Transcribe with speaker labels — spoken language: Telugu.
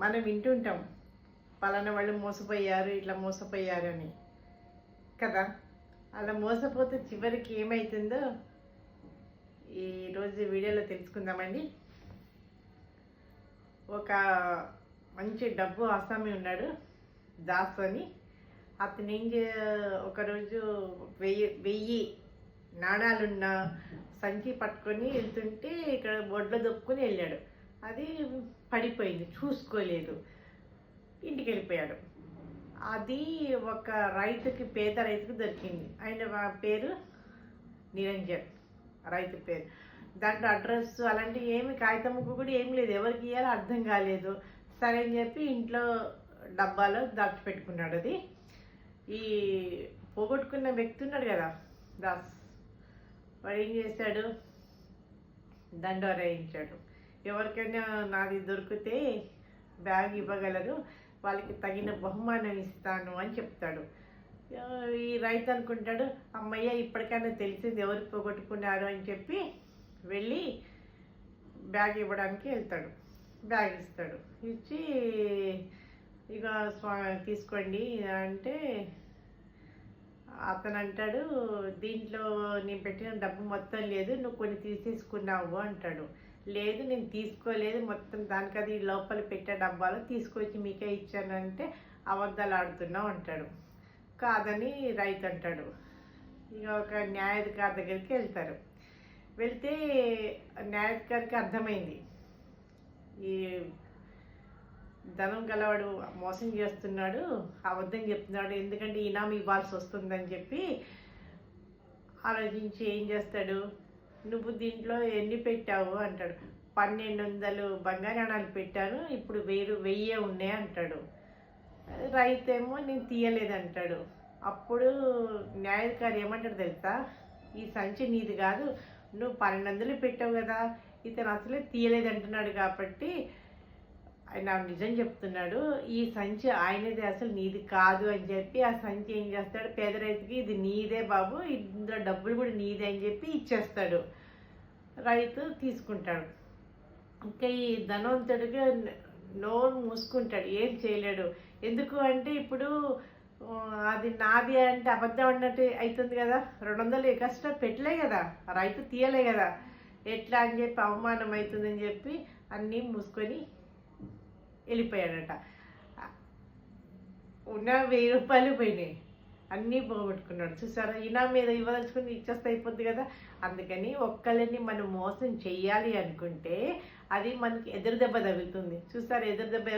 Speaker 1: మనం వింటుంటాం పలానా వాళ్ళు మోసపోయారు ఇట్లా మోసపోయారు అని. కదా? అలా మోసపోతే చివరికి ఏమవుతుందో ఈరోజు వీడియోలో తెలుసుకుందామండి. ఒక మంచి డబ్బు ఆసామి ఉన్నాడు దాస్ అని అతను ఏం చే ఒకరోజు వెయ్యి వెయ్యి నాణాలున్న సంచి పట్టుకొని వెళ్తుంటే ఇక్కడ బొడ్లో దొక్కుని వెళ్ళాడు. అది పడిపోయింది చూసుకోలేదు. ఇంటికి వెళ్ళిపోయాడు అది ఒక రైతుకి పేద రైతుకి దొరికింది. ఆయన పేరు నిరంజన్ రైతు పేరు. దాంట్లో అడ్రస్ అలాంటివి ఏమి కాగితముకు కూడా ఏం లేదు. ఎవరికి ఇవ్వాలో అర్థం కాలేదు. సరే అని చెప్పి ఇంట్లో డబ్బాలో దాచిపెట్టుకున్నాడు అది. ఈ పోగొట్టుకున్న వ్యక్తి ఉన్నాడు కదా దాస్. వాడు ఏం చేశాడు? దండ వేయించాడు ఎవరికైనా నాది దొరికితే బ్యాగ్ ఇవ్వగలరు. వాళ్ళకి తగిన బహుమానం ఇస్తాను అని చెప్తాడు. ఈ రైతు అనుకుంటాడు అమ్మయ్య ఇప్పటికైనా తెలిసింది ఎవరు పోగొట్టుకున్నారు అని చెప్పి వెళ్ళి బ్యాగ్ ఇవ్వడానికి వెళ్తాడు. బ్యాగ్ ఇస్తాడు. ఇచ్చి ఇక స్వా తీసుకోండి అంటే అతను అంటాడు దీంట్లో నేను పెట్టిన డబ్బు మొత్తం లేదు నువ్వు కొన్ని తీసేసుకున్నావు అంటాడు. లేదు నేను తీసుకోలేదు మొత్తం దానికి అది లోపల పెట్టే డబ్బాలో తీసుకొచ్చి మీకే ఇచ్చానంటే అబద్ధాలు ఆడుతున్నావు అంటాడు. కాదని రైతు అంటాడు. ఇక ఒక న్యాయాధికారి దగ్గరికి వెళ్తారు. వెళ్తే న్యాయాధికారికి అర్థమైంది. ఈ ధనం గలవాడు మోసం చేస్తున్నాడు అబద్ధం చెప్తున్నాడు ఎందుకంటే ఇనామీ ఇవ్వాల్సి వస్తుందని చెప్పి ఆలోచించి ఏం చేస్తాడు? నువ్వు దీంట్లో ఎన్ని పెట్టావు అంటాడు. పన్నెండు వందలు బంగారాణాలు పెట్టాను ఇప్పుడు వెయ్యి వెయ్యే ఉన్నాయి అంటాడు. రైతేమో నేను తీయలేదంటాడు. అప్పుడు న్యాయాధికారి ఏమంటాడు తెలుసా? ఈ సంచి నీది కాదు నువ్వు పన్నెండు వందలు పెట్టావు కదా ఇతను అసలే తీయలేదంటున్నాడు కాబట్టి ఆయన నిజం చెప్తున్నాడు ఈ సంచి ఆయనది అసలు నీది కాదు అని చెప్పి ఆ సంచి ఏం చేస్తాడు పేద రైతుకి ఇది నీదే బాబు ఇందులో డబ్బులు కూడా నీదే అని చెప్పి ఇచ్చేస్తాడు. రైతు తీసుకుంటాడు. ఇంకా ఈ ధనవంతుడిగా నోరు మూసుకుంటాడు ఏం చేయలేడు. ఎందుకు అంటే ఇప్పుడు అది నాది అంటే అబద్ధం అన్నట్టు అవుతుంది కదా రెండు వందలు ఎక్స్ట్రా పెట్టలే కదా రైతు తీయలే కదా. ఎట్లా అని చెప్పి అవమానం అవుతుందని చెప్పి అన్నీ మూసుకొని వెళ్ళిపోయాడట. ఉన్న వెయ్యి రూపాయలు పోయినాయి. అన్నీ పోగొట్టుకున్నాడు. చూసారా? ఈయన మీద ఇవ్వదలుచుకుని ఇచ్చేస్తే అయిపోద్ది కదా? అందుకని ఒక్కళ్ళని మనం మోసం చేయాలి అనుకుంటే అది మనకి ఎదురు దెబ్బ తగులుతుంది. చూసారా? ఎదురు దెబ్బ